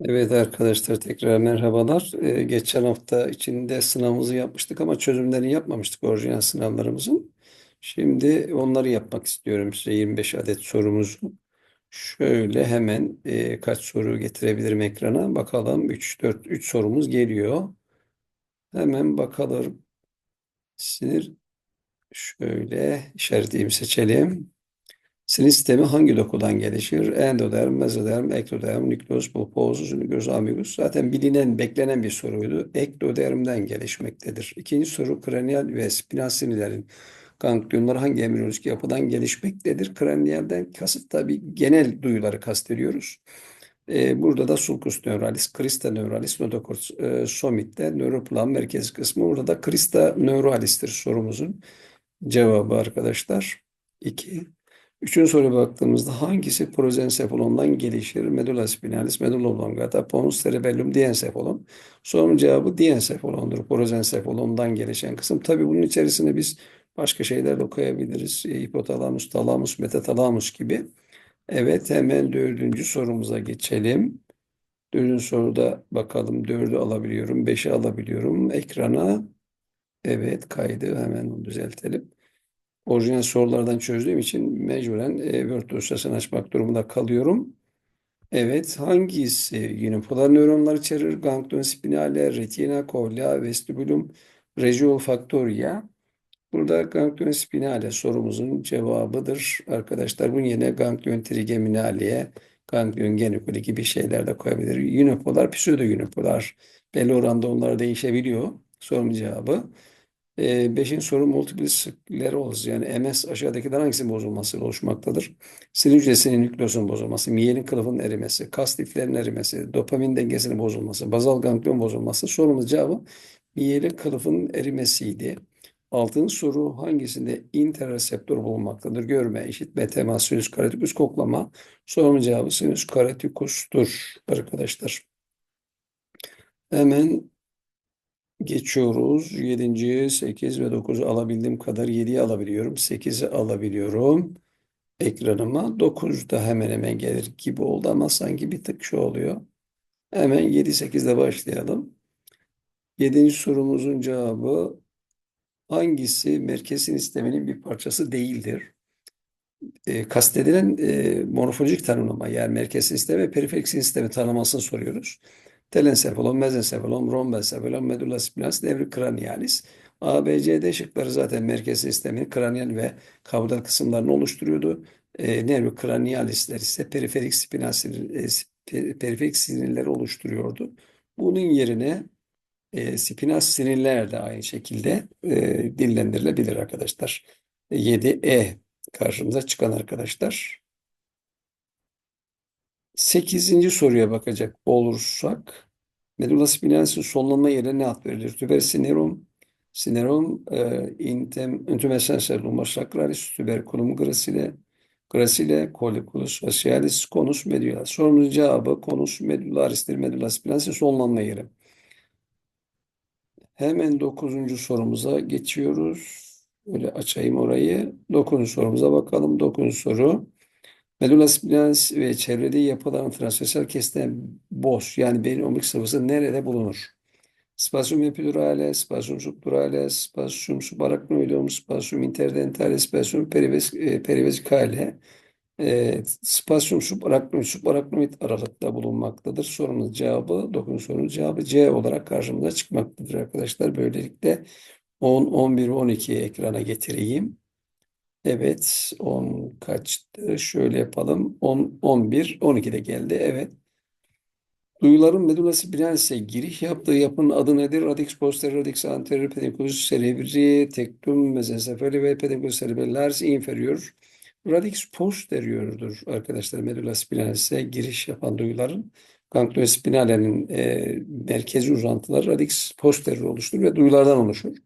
Evet arkadaşlar tekrar merhabalar. Ee, geçen hafta içinde sınavımızı yapmıştık ama çözümlerini yapmamıştık orijinal sınavlarımızın. Şimdi onları yapmak istiyorum size 25 adet sorumuzu. Şöyle hemen e, kaç soru getirebilirim ekrana bakalım. 3 4 3 sorumuz geliyor. Hemen bakalım. Sinir şöyle işaretleyeyim seçelim. Sinir sistemi hangi dokudan gelişir? Endoderm, mezoderm, ektoderm, nükleus, pulposus, nükleus ambiguus. Zaten bilinen, beklenen bir soruydu. Ektodermden gelişmektedir. İkinci soru kraniyal ve spinal sinirlerin ganglionları hangi embriyonik yapıdan gelişmektedir? Kraniyalden kasıt tabii genel duyuları kastediyoruz. Ee, burada da sulcus neuralis, crista neuralis, notochord e, sommit'te nöroplan merkezi kısmı. Burada da crista neuralis'tir sorumuzun cevabı arkadaşlar. 2. Üçüncü soruya baktığımızda hangisi prozencephalondan gelişir? Medulla spinalis, medulla oblongata, pons cerebellum, diencephalon. Sorunun cevabı diencephalondur. Prozencephalondan gelişen kısım. Tabii bunun içerisine biz başka şeyler de koyabiliriz. E, Hipotalamus, talamus, metatalamus gibi. Evet hemen dördüncü sorumuza geçelim. Dördüncü soruda bakalım dördü alabiliyorum, beşi alabiliyorum ekrana. Evet kaydı hemen onu düzeltelim. Orijinal sorulardan çözdüğüm için mecburen e, Word dosyasını açmak durumunda kalıyorum. Evet, hangisi unipolar nöronlar içerir? Ganglion spinale, retina, kornea, vestibulum, regio olfaktoria. Burada ganglion spinale sorumuzun cevabıdır. Arkadaşlar bunun yerine ganglion trigeminale, ganglion geniculi gibi şeyler de koyabilir. Unipolar, pseudo unipolar. Belli oranda onlar değişebiliyor. Sorunun cevabı. E, beşinci soru multiple skleroz yani MS aşağıdakilerden hangisinin bozulmasıyla oluşmaktadır? Sinir hücresinin nükleosunun bozulması, miyelin kılıfının erimesi, kas liflerinin erimesi, dopamin dengesinin bozulması, bazal ganglion bozulması. Sorumuz cevabı miyelin kılıfının erimesiydi. Altıncı soru hangisinde interreseptör bulunmaktadır? Görme, işitme, temas, sinüs karetikus, koklama. Sorumuz cevabı sinüs karetikustur arkadaşlar. Hemen Geçiyoruz. 7. 8 ve 9 alabildiğim kadar 7'yi alabiliyorum. 8'i alabiliyorum ekranıma. 9 da hemen hemen gelir gibi oldu ama sanki bir tık şu oluyor. Hemen 7-8'de başlayalım. 7. sorumuzun cevabı hangisi merkezin sisteminin bir parçası değildir? E, kastedilen e, morfolojik tanımlama yani merkez sistemi ve periferik sistemi tanımasını soruyoruz. Telensefalon, mezensefalon, rombensefalon, medulla spinalis, nevri cranialis. A, B, C, D şıkları zaten merkez sistemin kraniyal ve kaudal kısımlarını oluşturuyordu. E, nervi cranialisler ise periferik spinal sinir, e, periferik sinirleri oluşturuyordu. Bunun yerine e, spinal sinirler de aynı şekilde e, dillendirilebilir arkadaşlar. 7E karşımıza çıkan arkadaşlar. Sekizinci soruya bakacak olursak medulla spinalis'in sonlanma yerine ne ad verilir? Tubersinerum, sinerum, e, intem, intumescence lumbar sacralis, tuberculum gracile, gracile, colliculus facialis, conus medullaris. Sorumuzun cevabı conus medullaris'tir. Medulla spinalis'in sonlanma yeri. Hemen dokuzuncu sorumuza geçiyoruz. Böyle açayım orayı. Dokuzuncu sorumuza bakalım. Dokuzuncu soru. Medulla spinalis ve çevrede yapılan transversal kesilen boş yani beyin omurilik sıvısı nerede bulunur? Spasium epidurale, spasium subdurale, spasium subarachnoidum, spasium interdentale, spasium perives, e, perivesikale. E, spasium subarachnoid, subarachnoid aralıkta bulunmaktadır. Sorumuz cevabı, 9. sorunun cevabı C olarak karşımıza çıkmaktadır arkadaşlar. Böylelikle 10, 11, 12 ekrana getireyim. Evet 10 kaçtı? Şöyle yapalım. 10, 11, 12 de geldi. Evet. Duyuların medulla spinalis'e giriş yaptığı yapının adı nedir? Radix posterior, radix anterior, pedunculus cerebri, tektum mesencefali ve pedunculus cerebellaris inferior. Radix posterior'dur arkadaşlar medulla spinalis'e giriş yapan duyuların. Ganglion spinale'nin e, merkezi uzantıları radix posterior oluşturur ve duyulardan oluşur.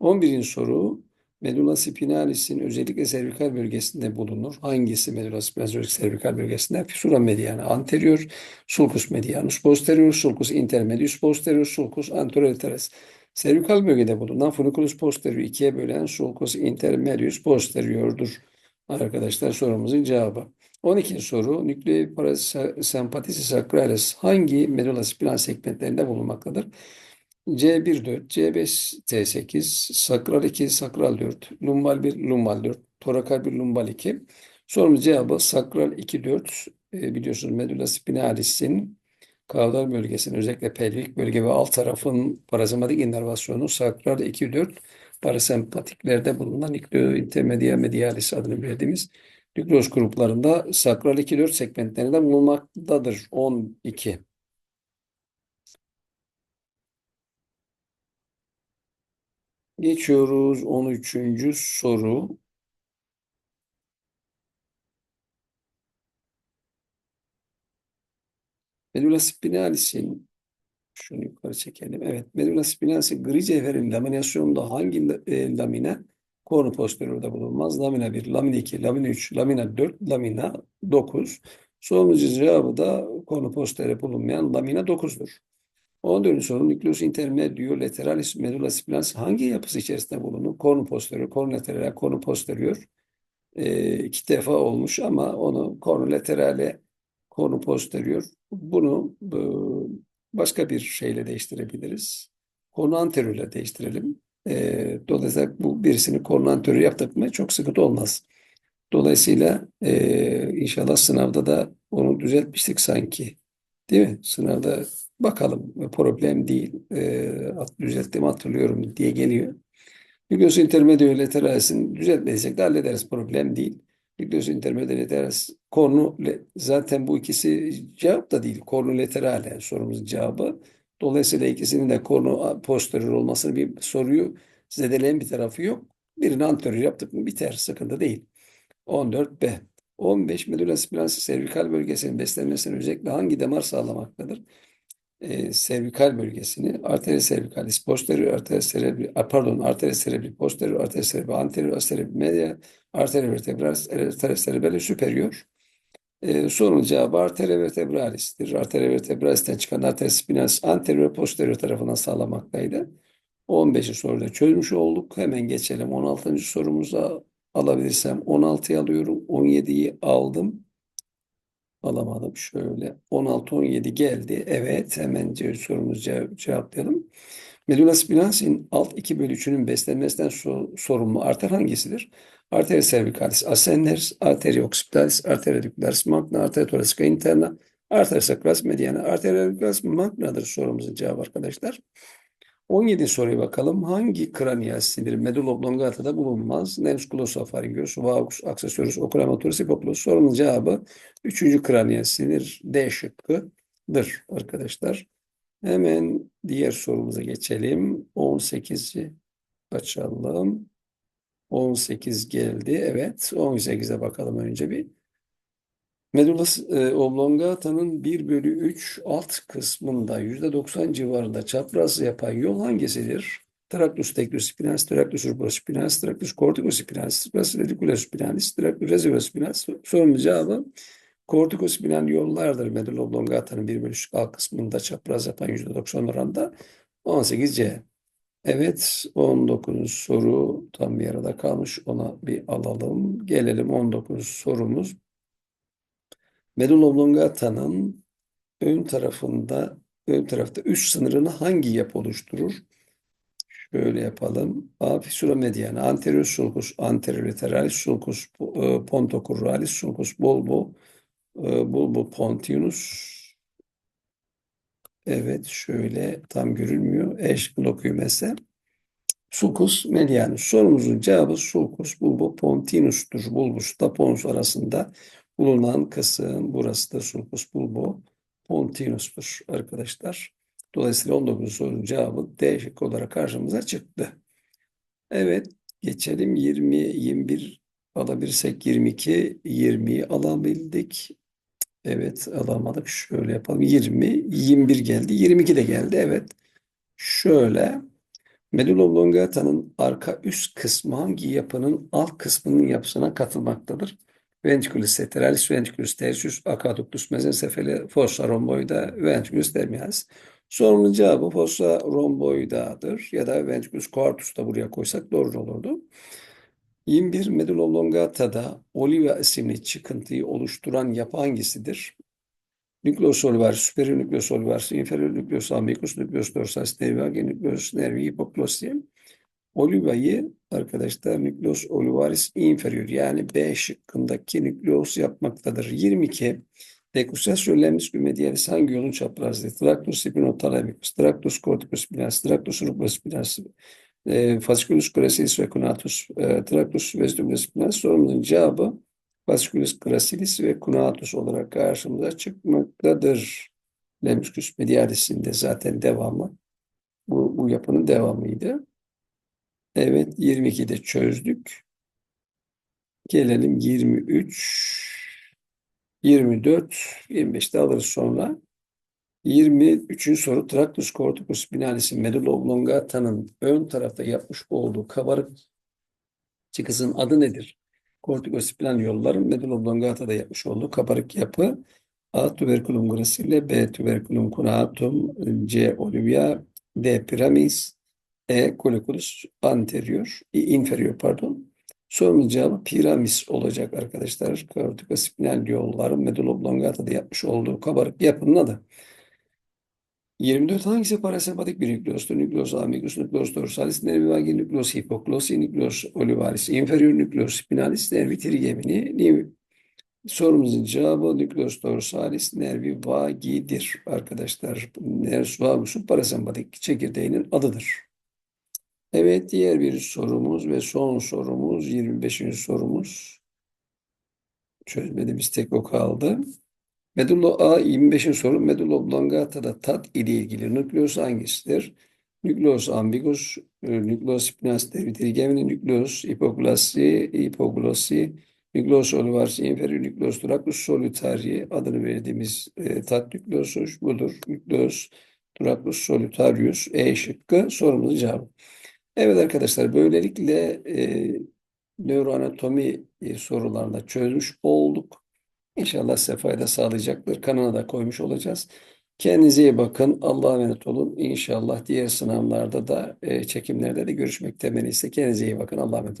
11. soru Medulla spinalis'in özellikle servikal bölgesinde bulunur. Hangisi medulla spinalis servikal bölgesinde? Fissura mediana anterior, sulcus medianus posterior, sulcus intermedius posterior, sulcus anterior teres. Servikal bölgede bulunan funiculus posterior ikiye bölen sulcus intermedius posteriordur. Arkadaşlar sorumuzun cevabı. 12. soru. Nükleer parasempatisi hangi medulla spinalis segmentlerinde bulunmaktadır? C1 4, C5 T8, sakral 2, sakral 4, lumbal 1, lumbal 4, torakal 1, lumbal 2. Sorumuz cevabı sakral 2 4 e, biliyorsunuz medulla spinalis'in kaudal bölgesinin özellikle pelvik bölge ve alt tarafın parasempatik inervasyonu sakral 2 4 parasempatiklerde bulunan intermedia medialis adını verdiğimiz nükleus gruplarında sakral 2 4 segmentlerinde bulunmaktadır. 12. Geçiyoruz 13. soru. Medulla spinalis'in şunu yukarı çekelim. Evet, medulla spinalis'in gri cevherin laminasyonunda hangi e, lamine konu posteriorda bulunmaz? Lamina 1, lamina 2, lamina 3, lamina 4, lamina 9. Sorumuzun cevabı da konu posterior bulunmayan lamina 9'dur. 14. soru nükleus intermedio lateralis medulla spinalis hangi yapısı içerisinde bulunur? Konu posterior, konu lateral, konu posterior. E, iki defa olmuş ama onu konu laterale, konu posterior. Bunu e, başka bir şeyle değiştirebiliriz. Konu anterior ile değiştirelim. E, dolayısıyla bu birisini konu anterior yaptık mı çok sıkıntı olmaz. Dolayısıyla e, inşallah sınavda da onu düzeltmiştik sanki. Değil mi? Sınavda bakalım problem değil. E, düzelttiğimi hatırlıyorum diye geliyor. Nükleus intermedio lateralis'in düzeltmediysek de hallederiz. Problem değil. Nükleus intermedio lateralis konu zaten bu ikisi cevap da değil. Konu lateral yani sorumuzun cevabı. Dolayısıyla ikisinin de konu posterior olmasını bir soruyu zedeleyen bir tarafı yok. Birini anterior yaptık mı biter. Sıkıntı değil. 14B. 15 medulla spinalis servikal bölgesinin beslenmesine özellikle hangi damar sağlamaktadır? Ee, servikal bölgesini arteria cervicalis posterior, arteria cerebri, pardon, arteria cerebri posterior, arteria cerebri anterior, cerebri media, arteria vertebralis, arteria cerebelli superior. Ee, sorunun cevabı arteria vertebralis'tir. Arteria vertebralis'ten çıkan arteria spinalis anterior posterior tarafından sağlamaktaydı. 15'i soruda çözmüş olduk. Hemen geçelim 16. sorumuza alabilirsem 16'yı alıyorum. 17'yi aldım. Alamadım. Şöyle 16-17 geldi. Evet hemen sorumuzu cev cevaplayalım. Medulla spinalis'in alt 2 bölü 3'ünün beslenmesinden so sorumlu arter hangisidir? Arteria cervicalis ascendens, arteria occipitalis, arteria radicularis magna, arteria thoracica interna, arteria sacralis mediana, arteria radicularis magna'dır sorumuzun cevabı arkadaşlar. 17 soruya bakalım. Hangi kraniyal sinir medulla oblongata'da bulunmaz? Nervus glossopharyngeus, valgus accessoris, oculomotoris, hipoglossus. Sorunun cevabı 3. kraniyal sinir D şıkkıdır arkadaşlar. Hemen diğer sorumuza geçelim. 18'i açalım. 18 geldi. Evet. 18'e bakalım önce bir. Medulla e, oblongata'nın 1 bölü 3 alt kısmında %90 civarında çapraz yapan yol hangisidir? Tractus tectospinalis, Tractus urbospinalis, Tractus corticospinalis, Tractus radiculospinalis, Tractus residuospinalis. Sorunun cevabı kortikospinal yollardır. Medulla oblongata'nın 1 bölü 3 alt kısmında çapraz yapan %90 oranda 18C. Evet 19 soru tam bir arada kalmış. Ona bir alalım. Gelelim 19 sorumuz. Medulla oblongata'nın ön tarafında ön tarafta üst sınırını hangi yapı oluşturur? Şöyle yapalım. A fissura mediana, anterior sulcus, anterior lateralis sulcus, e, pontocurralis sulcus bulbo, e, bulbo pontinus. Evet şöyle tam görülmüyor. Eş glokümese. Sulcus medianus. Sorumuzun cevabı sulcus bulbo pontinus'tur. Bulbus da pons arasında bulunan kısım burası da sulcus bulbo pontinus'tur arkadaşlar. Dolayısıyla 19 sorunun cevabı D olarak karşımıza çıktı. Evet geçelim 20 21 alabilirsek 22 20'yi alabildik. Evet alamadık. Şöyle yapalım. 20 21 geldi. 22 de geldi. Evet. Şöyle medulla oblongata'nın arka üst kısmı hangi yapının alt kısmının yapısına katılmaktadır? Ventriculus lateralis, ventriculus tertius, aqueductus mesencephali, fossa rhomboida, ventriculus terminalis. Sorunun cevabı fossa rhomboida'dır ya da ventriculus coarctus da buraya koysak doğru olurdu. 21 medulla oblongata'da Oliva isimli çıkıntıyı oluşturan yapı hangisidir? Nucleus olvaris, superior nucleus olvaris, inferior nucleus albicus, nucleus dorsalis nervi, nucleus nervi hypoglossal. Oliva'yı arkadaşlar nucleus olivaris inferior yani B şıkkındaki nucleus yapmaktadır. 22. Decussatio lemnis medialis hangi yolun çaprazıdır? Tractus spinotalamicus, tractus corticospinalis, tractus rugospinalis, e, fasciculus gracilis ve cunatus, e, tractus vestibulospinalis sorumuzun cevabı fasciculus gracilis ve cunatus olarak karşımıza çıkmaktadır. Lemniscus medialis'in zaten devamı. Bu, bu yapının devamıydı. Evet 22'de çözdük. Gelelim 23, 24, 25'te alırız sonra. 23. soru Tractus corticospinalis'in medulla oblongata'nın ön tarafta yapmış olduğu kabarık çıkısının adı nedir? Kortikospinal yolların medulla oblongata'da yapmış olduğu kabarık yapı A. Tuberculum gracile B. Tuberculum cunatum C. Olivia D. Piramis E. Colliculus anterior inferior pardon. Sorunun cevabı piramis olacak arkadaşlar. Kortikospinal yolların medulla oblongata'da yapmış olduğu kabarık yapının adı. 24 hangisi parasempatik bir nükleustur? Nükleus amicus, nükleus dorsalis, nervi vagi, nükleus hipoglosi, nükleus olivaris, inferior nükleus spinalis, nervi trigemini. Sorumuzun cevabı nükleus dorsalis, nervi vagi'dir arkadaşlar. Nervus vagus'un parasempatik çekirdeğinin adıdır. Evet diğer bir sorumuz ve son sorumuz 25. sorumuz. Çözmediğimiz tek o kaldı. Medulla A 25'in soru medulla oblongata'da tat ile ilgili nükleus hangisidir? Nükleus ambiguus, e, nükleus spinalis trigemini, nükleus hipoglossi, hipoglossi, nükleus olivaris inferior, nükleus tractus solitari adını verdiğimiz e, tat nükleosu budur. Nükleus tractus solitarius E şıkkı sorumuzun cevabı. Evet arkadaşlar böylelikle e, nöroanatomi e, sorularını çözmüş olduk. İnşallah size fayda sağlayacaktır. Kanala da koymuş olacağız. Kendinize iyi bakın. Allah'a emanet olun. İnşallah diğer sınavlarda da e, çekimlerde de görüşmek temenniyle. Kendinize iyi bakın. Allah'a emanet olun.